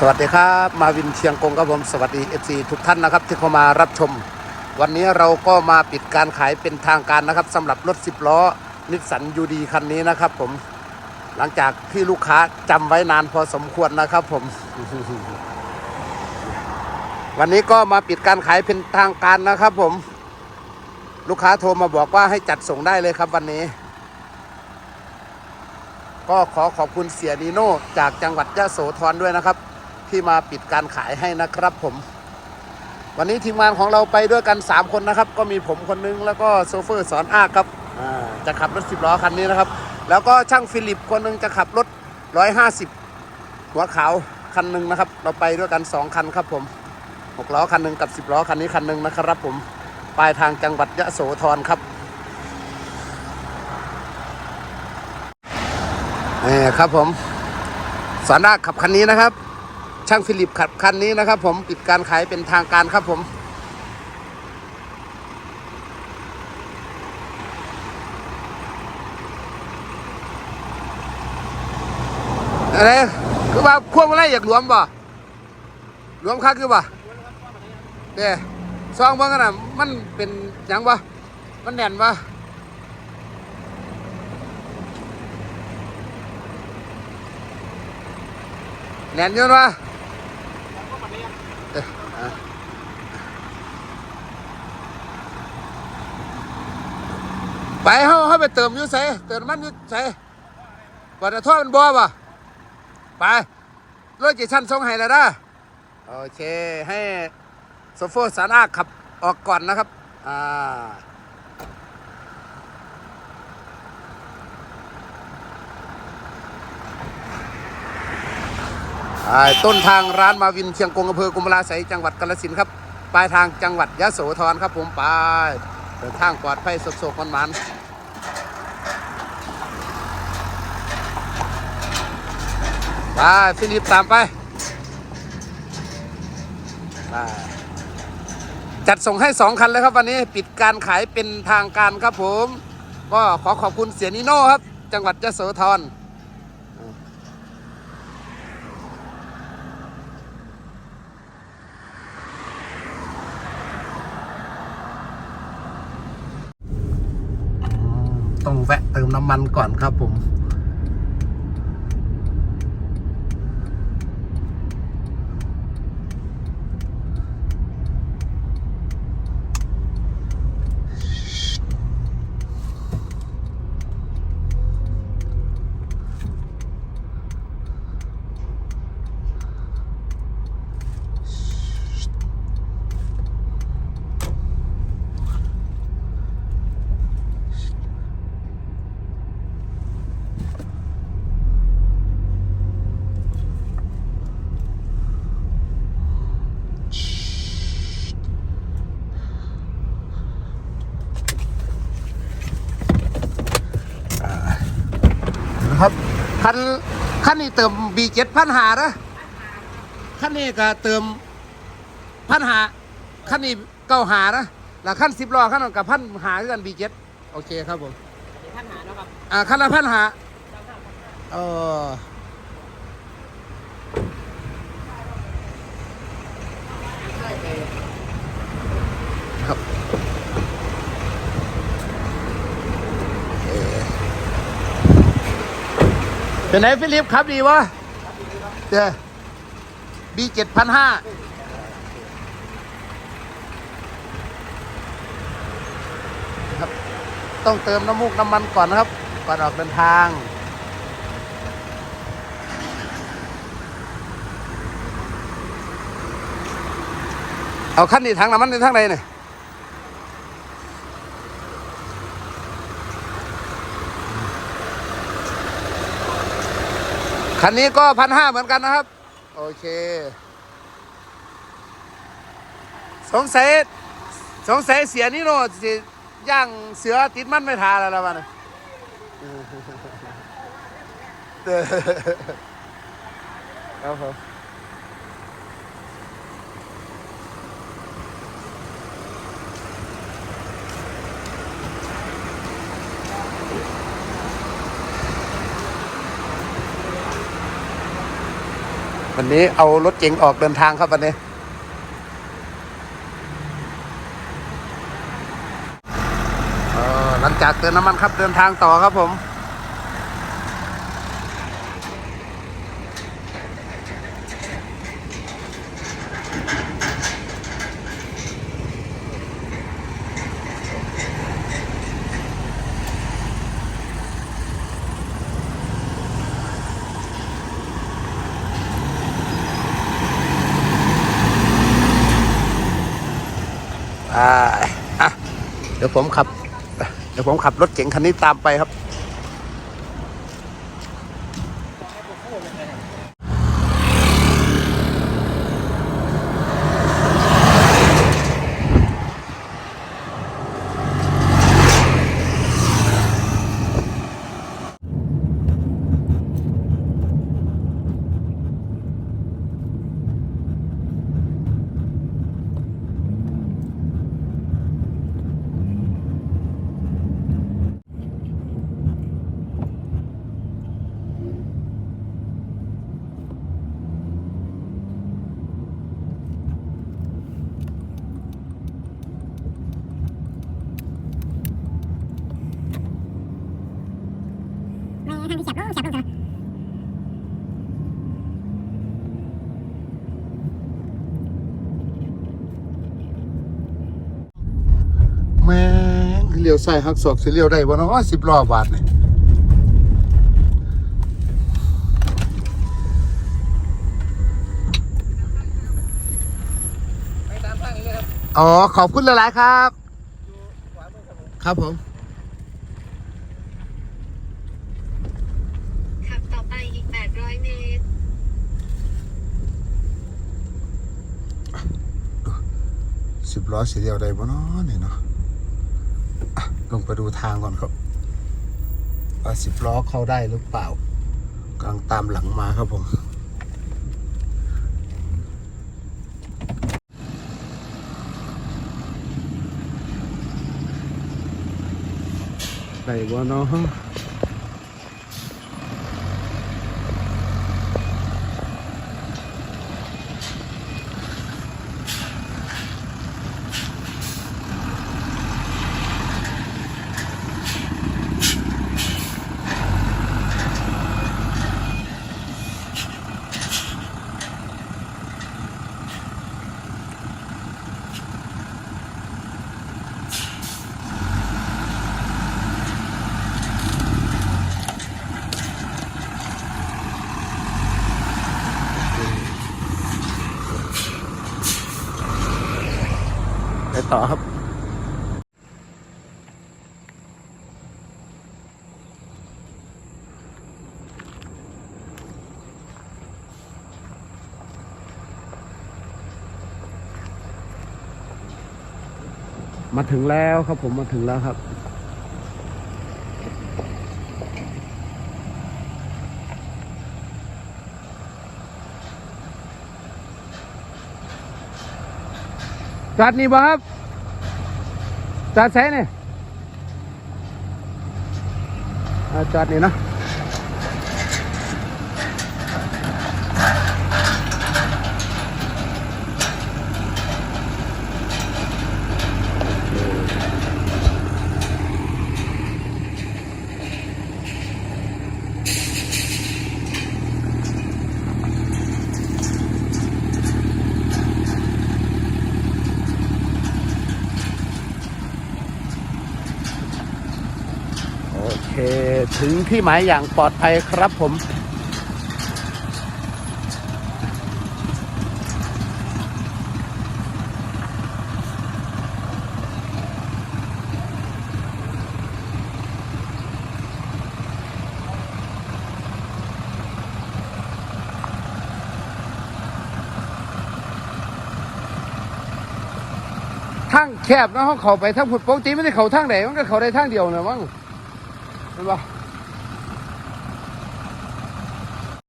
สวัสดีครับ มาวินเชียงกงครับผมสวัสดี FC ทุกท่านนะครับ ที่เข้ามารับชม วันนี้เราก็มาปิดการขายเป็นทางการนะครับสำหรับรถ 10 ล้อนิสสันยูดีคันนี้นะครับผมหลังจากที่ลูกค้าจำไว้นานพอสมควรนะครับผม วันนี้ก็มาปิดการขายเป็นทางการนะครับผม ลูกค้าโทรมาบอกว่าให้จัดส่งได้เลยครับวันนี้ ก็ขอขอบคุณเสียดีโน่จากจังหวัดยะโสธรด้วยนะครับ ที่มาปิดการขายให้นะครับผม วันนี้ทีมงานของเราไปด้วยกัน 3 คนนะครับ ก็มีผมคนนึงแล้วก็โซเฟอร์สอนอาครับจะขับรถ10ล้อคันนี้นะครับ แล้วก็ช่างฟิลิปคนนึงจะขับรถ 150 หัวขาวคันหนึ่งนะครับ เราไปด้วยกัน 2 คันครับผม6ล้อคันหนึ่งกับ 10ล้อคันนี้คันหนึ่งนะครับผมปลายทางจังหวัดยะโสธรครับนี่ครับผมสอนราขับคันนี้นะครับ ช่างฟิลิปขับคันนี้นะครับ ผมปิดการขายเป็นทางการครับผมอะไรคือว่าพวกอะไรอยากหลวมบ่หลวมคักคือบ่เด้ซองบิ่งกันนะมันเป็นยังบ่มันแน่นบ่แน่นยังวะเอ้ยอะ ไปเฮาเฮาไปเติมอยู่ไสเติมน้ำมันอยู่ไสบ่ได้ท่อมันบ่บ่ไปรถกี่ชั้นส่งให้แล้วนะโอเค ให้โซโฟสานาขับออกก่อนนะครับ อ่าต้นทางร้านมาวินเชียงกงอำเภอกุมภลาไสยจังหวัดกาฬสินครับ ปลายทางจังหวัดยะโสธรครับผมไป เดินทางปลอดภัยสดๆมันมันไปฟิลิปตามไปไปจัดส่งให้สองคันเลยครับวันนี้ปิดการขายเป็นทางการครับผม ก็ขอขอบคุณเสียนิโน่ครับ จังหวัดยะโสธร แวะเติมน้ำมันก่อนครับผม ครับคันคันนี้เติมบีเจ็ดพันหานะคันนี้ก็เติมพันหาคันนี้เก้าหานะแล้วคันสิบล้อคันนั้นกับพันหาคือกันบีเจ็ดโอเคครับผมท่านหาแล้วครับอ่าคันละพันหาเออครับเอ่อ เป็นไงฟิลิปครับดีวะเจ้บีเจ็ดพันห้าครับ ต้องเติมน้ำมูกน้ำมันก่อนนะครับ ก่อนออกเดินทางเอาขั้นนี้ทางน้ำมันในทางใดเนี่ย คันนี้ก็พันห้าเหมือนกันนะครับ โอเค สงสัยสงสัยเสียนี่โนสิย่างเสือติดมันไม่ทาแล้วละมันเออครับผม วันนี้เอารถเก๋งออกเดินทางครับวันนี้ หลังจากเติมน้ำมันครับเดินทางต่อครับผม อ่าอะเดี๋ยวผมขับ เดี๋ยวผมขับรถเก๋งคันนี้ตามไปครับ ไม่ทางที่แคบลงแคบลงจ้ะแม่งเลี้ยวซ้ายหักศอกสิเลี้ยวได้บ่เนาะสิบล้อบาทนี่อ๋อ ขอบคุณหลาย ๆ ครับ ครับผม ขับต่อไปอีก 800 เมตร สิบล้อสีเดียวได้บ่เนาะนี่เนาะลงไปดูทางก่อนครับว่าสิบล้อเข้าได้หรือเปล่ากำลังตามหลังมาครับผม ได้บ่เนาะ ครับมาถึงแล้วครับผมมาถึงแล้วครับจอดนี่บ่ครับ จอดใส่นี่ยจอดนี่เนาะ ถึงที่หมายอย่างปลอดภัยครับผมทางแคบนะเขาเข้าไปทางผุดปกติไม่ได้เข้าทางไหนมันก็เข้าได้ทางเดียวนะมั้ง เห็นปะ